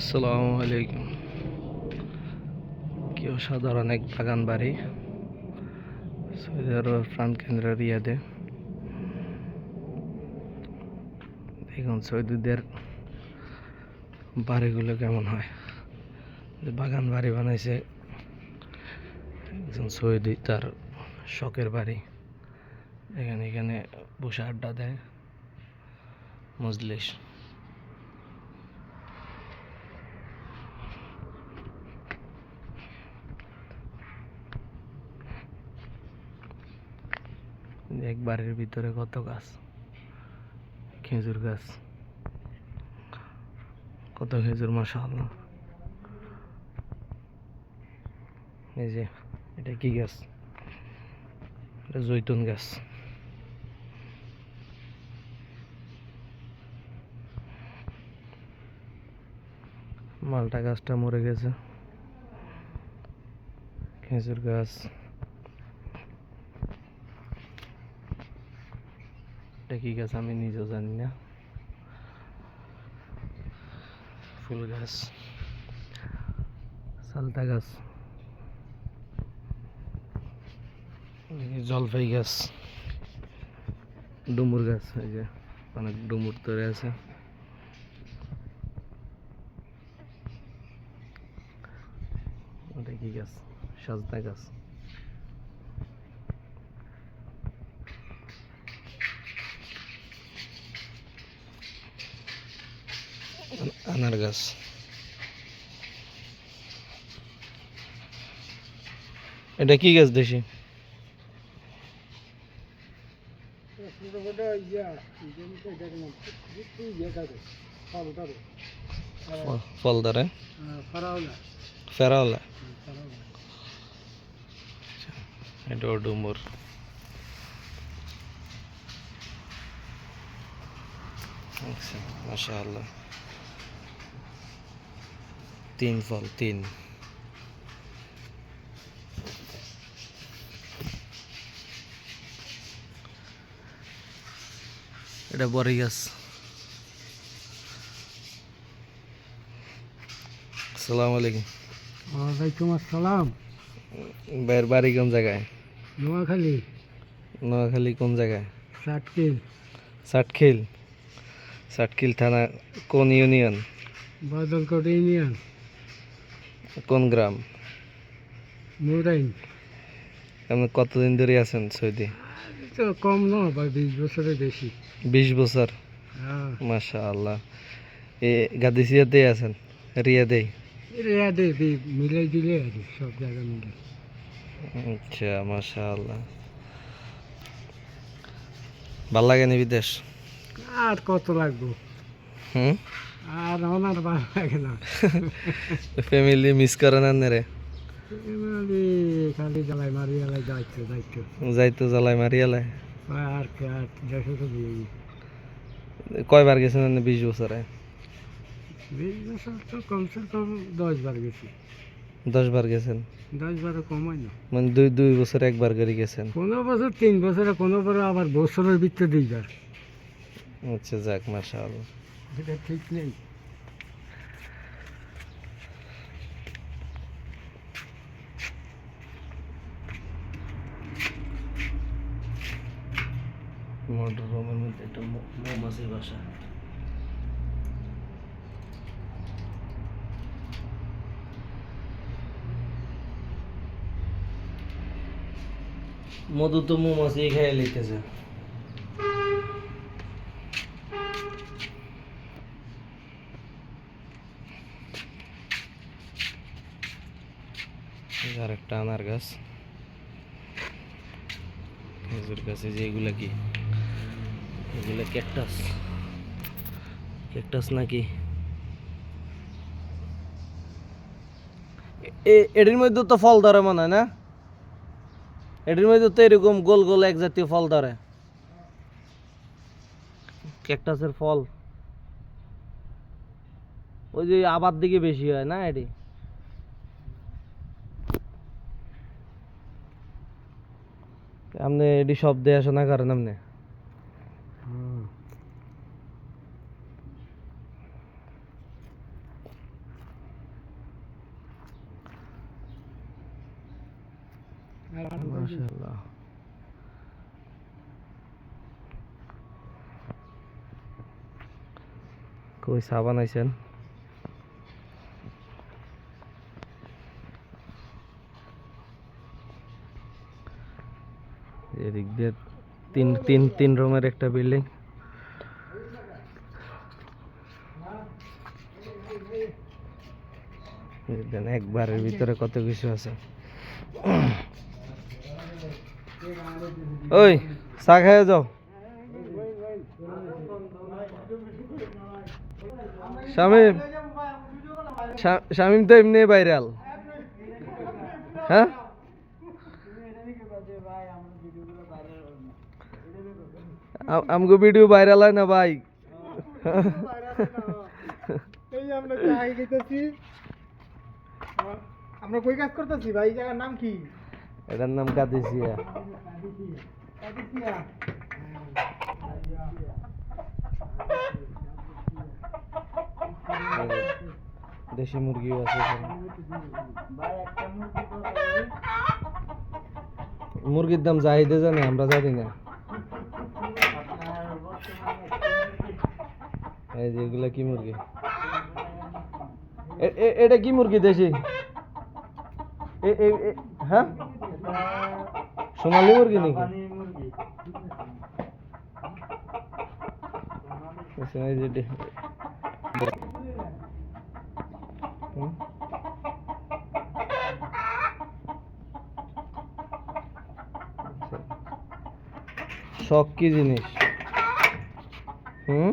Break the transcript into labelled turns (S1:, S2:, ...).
S1: আসসালামু আলাইকুম। কি অসাধারণ এক বাগান বাড়ি। সৌদি আরবের প্রাণ কেন্দ্র রিয়াদে দেখুন সৌদিদের বাড়িগুলো কেমন হয়। যে বাগান বাড়ি বানাইছে একজন সৌদি, তার শখের বাড়ি। এখানে এখানে বসে আড্ডা দেয়। মজলিস। এক বাড়ির ভিতরে কত গাছ? খেজুর গাছ। কত খেজুর মাসা এই যে, এটা কি গাছ? এটা জৈতুন গাছ। মালটা গাছটা মরে গেছে। খেজুর গাছ। এটা কি গাছ আমি নিজেও জানি না। ফুল গাছ। সালতা গাছ। জলপাই গাছ। ডুমুর গাছ, এই যে অনেক ডুমুর ধরে আছে। ওটা কি গাছ? সাজনা গাছ। আনার গাছ। এটা কি গাছ দেশি? ফল ধরে ফেরাওলা। এটাও ডুমুর। আচ্ছা তিন ফল তিন এটা বড়ি গাছ। আসসালামু আলাইকুম।
S2: ওয়ালাইকুম আসসালাম।
S1: ভাইয়ের বাড়ি কোন জায়গায়?
S2: নোয়াখালী।
S1: নোয়াখালী কোন জায়গায়?
S2: সাতকিল
S1: সাটখিল সাটখিল থানা কোন ইউনিয়ন?
S2: বাদলকোট ইউনিয়ন।
S1: কোন গ্রাম? আপনি কতদিন ধরে আছেন সৌদি?
S2: তো কম না বা বিশ বছরের বেশি।
S1: বিশ বছর?
S2: হ্যাঁ।
S1: মাশা আল্লাহ এ গাদিসিয়াতেই আছেন? রিয়াদেই?
S2: রেয়াদে মিলাই দিলে আর সব জায়গা মিলে।
S1: আচ্ছা মাশা আল্লাহ ভালো লাগে নি বিদেশ?
S2: আর কত লাগবো?
S1: হুম?
S2: আর ওনার ভালো লাগে না
S1: ফ্যামিলি মিস করেন না রে
S2: খালি জ্বালাই মারি জ্বালাই যাইতো যাইতো
S1: যাইতো জ্বালাই মারিয়ালে
S2: আর কি আর দেখো তো
S1: কয়বার গেছেন আপনি বিশ বছরে
S2: বিশ বছর তো কমসে কম দশ বার গেছি
S1: দশ বার গেছেন
S2: দশ বারো কমাই না
S1: মানে দুই দুই বছর একবার করে গেছেন
S2: কোনো বছর তিন বছরে কোনো বছর আবার বছরের ভিতরে দুইবার
S1: আচ্ছা যাক মাশা
S2: এটা ঠিক নেই।
S1: মোটর রুমের মধ্যে একটা মৌমাছির বাসা। মধু তো মৌমাছি খেয়ে লিখতেছে আর একটা আনার গাছ। খেজুর গাছে যে এগুলা কি? এগুলো ক্যাকটাস। ক্যাকটাস নাকি? এটির মধ্যে তো ফল ধরে মনে হয় না? এটির মধ্যে তো এরকম গোল গোল এক জাতীয় ফল ধরে। ক্যাকটাসের ফল। ওই যে আবার দিকে বেশি হয় না এটি? আপনি এটি সব দেয়া শোনা করেন আপনি মাশাআল্লাহ। কই সাবান আইছেন দিয়ে তিন তিন তিন রুমের একটা বিল্ডিং একবারের ভিতরে কত কিছু আছে। ওই, চা খাইয়ে যাও। শামিম শামিম তো এমনি ভাইরাল হ্যাঁ? আমগো ভিডিও ভাইরাল হয় না ভাই
S2: এই যে আমরা চাই গেতেছি আমরা কই কাজ করতেছি ভাই এই জায়গার নাম কি
S1: এটার নাম কাদিসিয়া
S2: কাদিসিয়া।
S1: দেশি মুরগিও আছে এখানে। মুরগির দাম চাহিদা জানে আমরা জানি না। এই যে এগুলা কি মুরগি? এ- এ- এটা কি মুরগি দেশি? এ- এ- এ- হ্যাঁ? সোনালি মুরগি নাকি? আচ্ছা, এই যে ডে- হুম? আচ্ছা। শখ কি জিনিস? হুম?